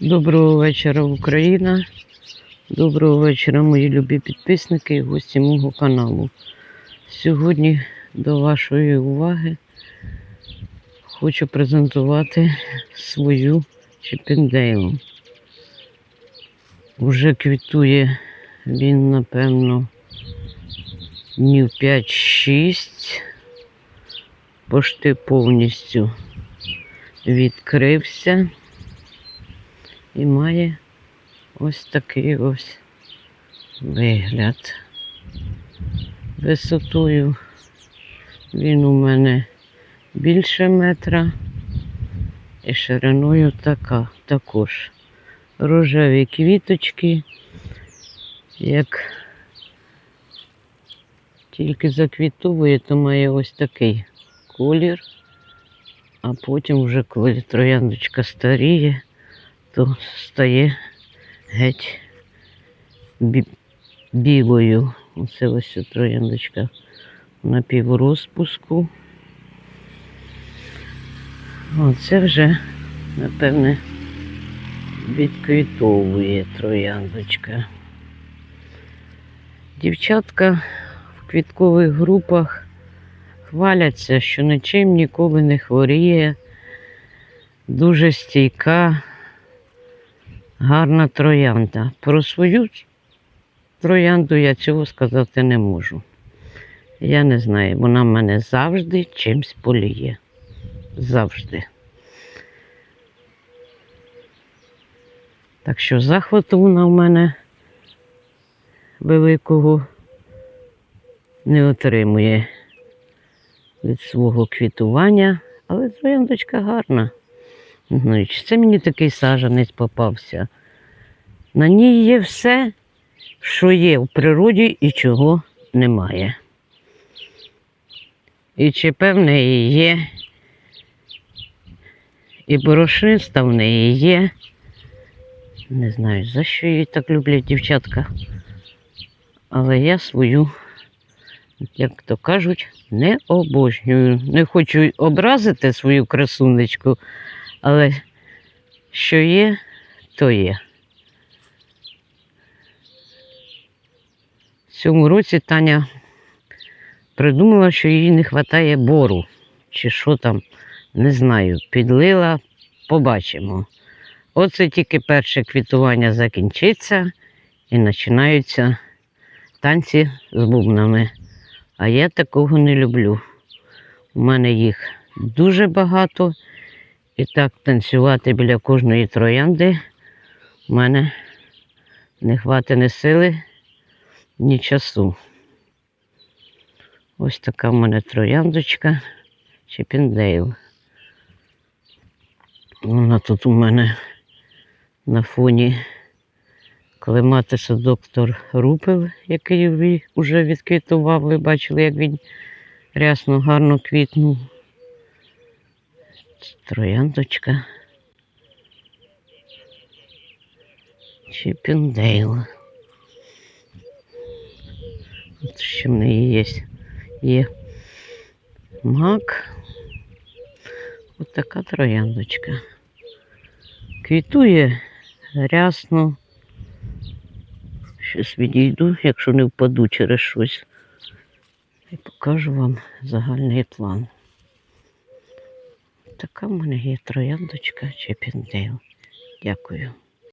Доброго вечора, Україна. Доброго вечора, мої любі підписники і гості мого каналу. Сьогодні до вашої уваги хочу презентувати свою Чіпіндейлу. Уже квітує він, напевно, днів 5-6. Пошти повністю відкрився і має ось такий ось вигляд. Висотою він у мене більше метра і шириною така також. Рожеві квіточки, як тільки заквітовує, то має ось такий колір, а потім вже коли трояндочка старіє, то стає геть бі- білою. Оце ось трояндочка на піврозпуску. Оце вже, напевне, відквітовує трояндочка. Дівчатка в квіткових групах хваляться, що нічим ніколи не хворіє, дуже стійка, гарна троянда. Про свою троянду я цього сказати не можу. Я не знаю, вона мене завжди чимсь поліє. Завжди. Так що захвату вона в мене великого не отримує від свого квітування, але трояндочка гарна. Чи це мені такий сажанець попався. На ній є все, що є в природі і чого немає. І чи певне і є, і борошниста в неї є. Не знаю, за що її так люблять дівчатка. Але я свою, як то кажуть, не обожнюю. Не хочу образити свою красунечку, але що є, то є. В цьому році Таня придумала, що їй не вистачає бору. Чи що там, не знаю. Підлила, побачимо. Оце тільки перше квітування закінчиться і починаються танці з бубнами. А я такого не люблю. У мене їх дуже багато. І так танцювати біля кожної троянди в мене не хватить ні сили, ні часу. Ось така в мене трояндочка Чіпіндейл. Вона тут у мене на фоні клематиса доктор Рупел, який вже відквітував. Ви бачили, як він рясно гарно квітнув. Трояндочка. Чіпіндейл. От ще в неї є. Є мак. Ось така трояндочка. Квітує рясно. Щось відійду, якщо не впаду через щось. І покажу вам загальний план. Така в мене є трояндочка Чепіндейл. Дякую.